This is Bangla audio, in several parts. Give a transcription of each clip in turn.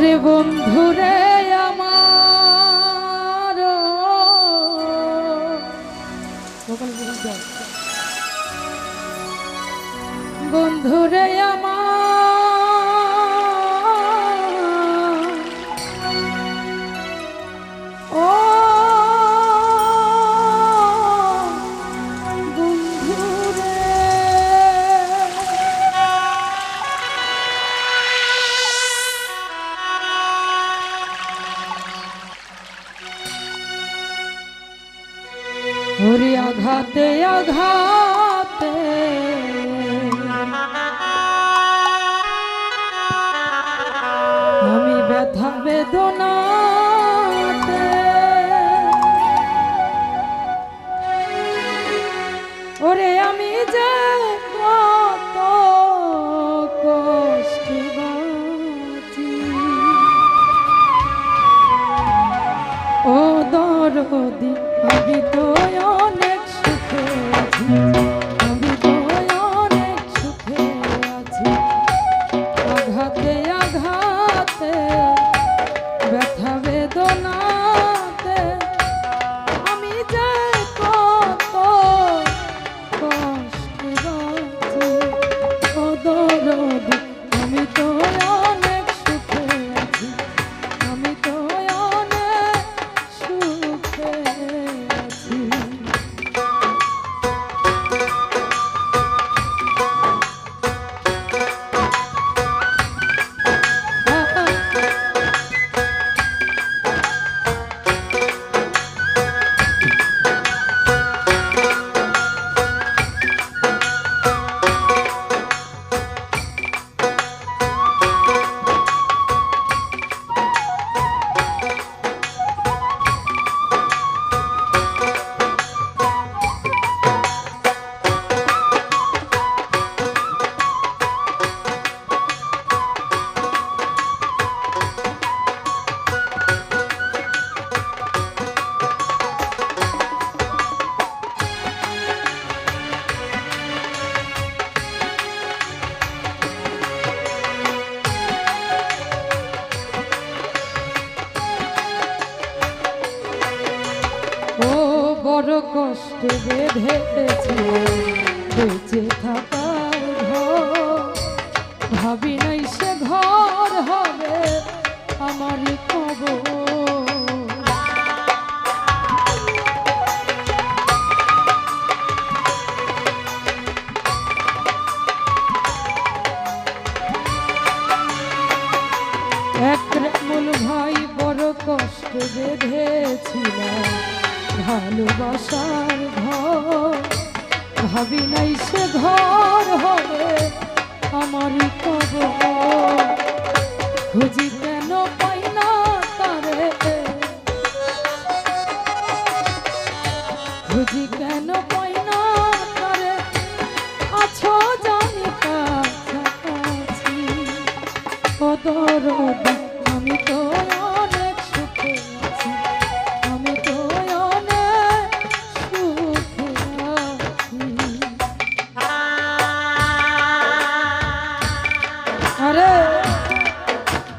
ওরে বন্ধুরে। বেদনাতে। ওরে আমি যে কত কষ্টে বাঁচি। ও দরদি তো অনেক সুখে বেঁচে থাকার ঘর। ভাবি সে ঘর হবে আমারই খবর এক ভাই বড় কষ্ট বেঁধেছিলাম। ভালোবাসার ঘর। ভাবি নাই সে ঘর হবে আমারই কব খুঁজি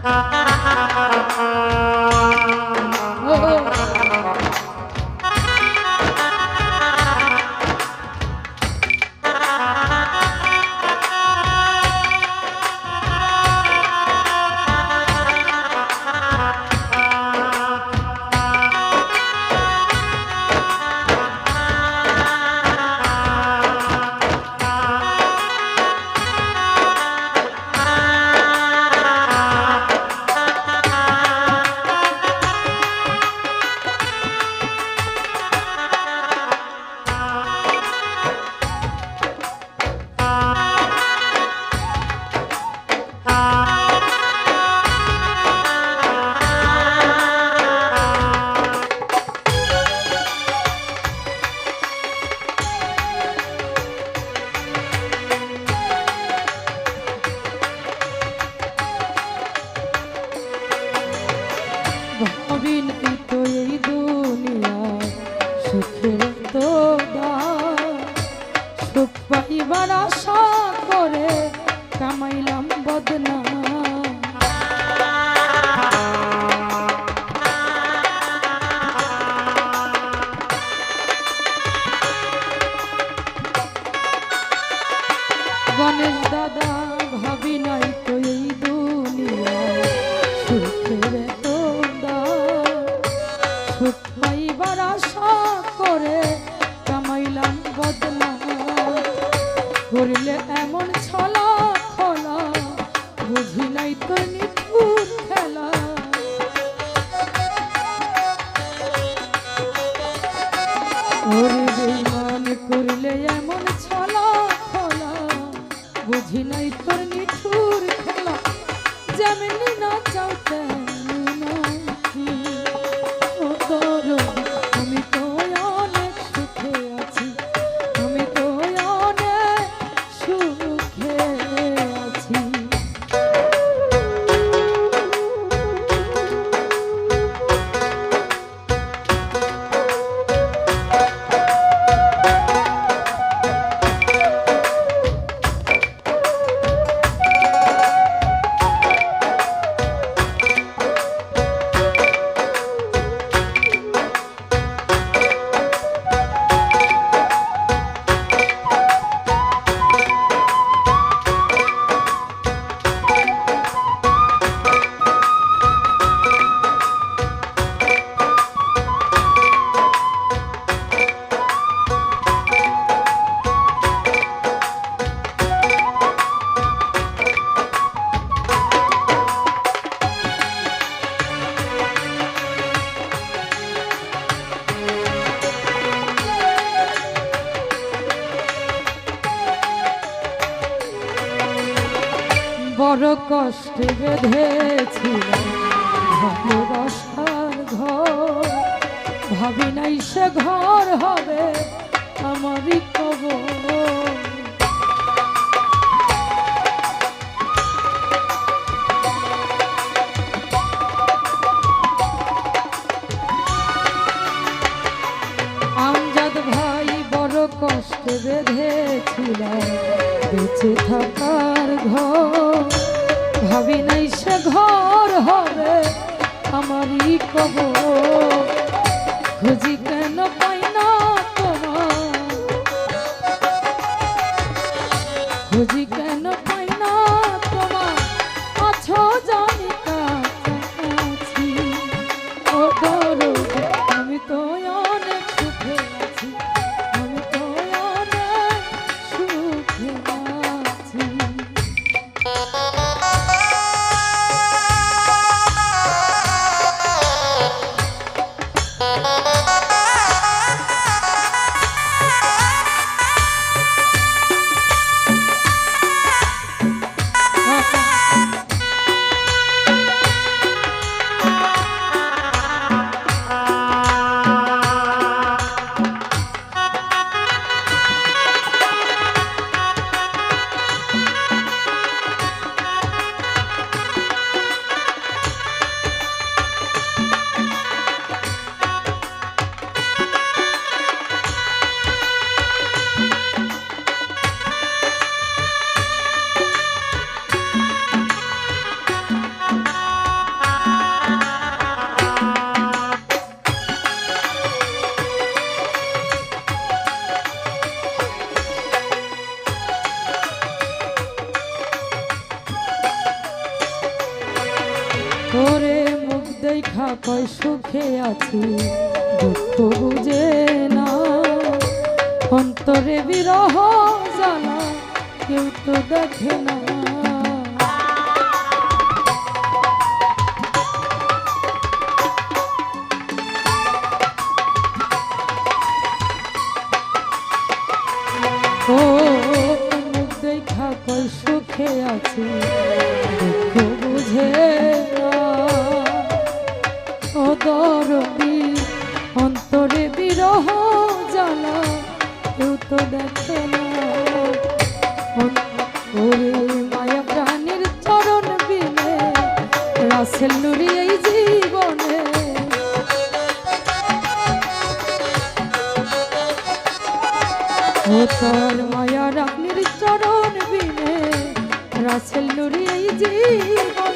Ha ha ha ha ha! বিনতি এই দুনিয়া সুখের তো সুখ পাইবার আশা করে কামাইলাম বদনা। গণেশ দাদা ভাবি নাই তো এই বড় কষ্টে বেঁধেছিল ভালোবাসার ঘর ভাবি নাই সে ঘর হবে আমারই কবর। আমারই কব খুঁজি কেন পাই না? তোরে মুখ দেখা কয় সুখে আছি। দুঃখ বুঝে না। অন্তরে বিরহ জ্বালা, কেউ তো দেখে না। জ্বালা, কেউ তো দেখে মায়া প্রাণীর চরণ বিনে রাসেল নুরি এই জীবনে। ও তোর মায়া রাগনির চরণ বিনে রাসেল নুরি এই জীবন।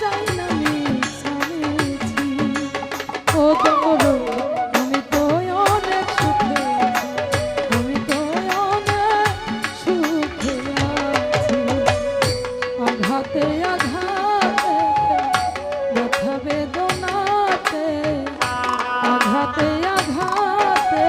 চাই না আমি ও ব্যথা বেদনাতে আঘাতে আঘাতে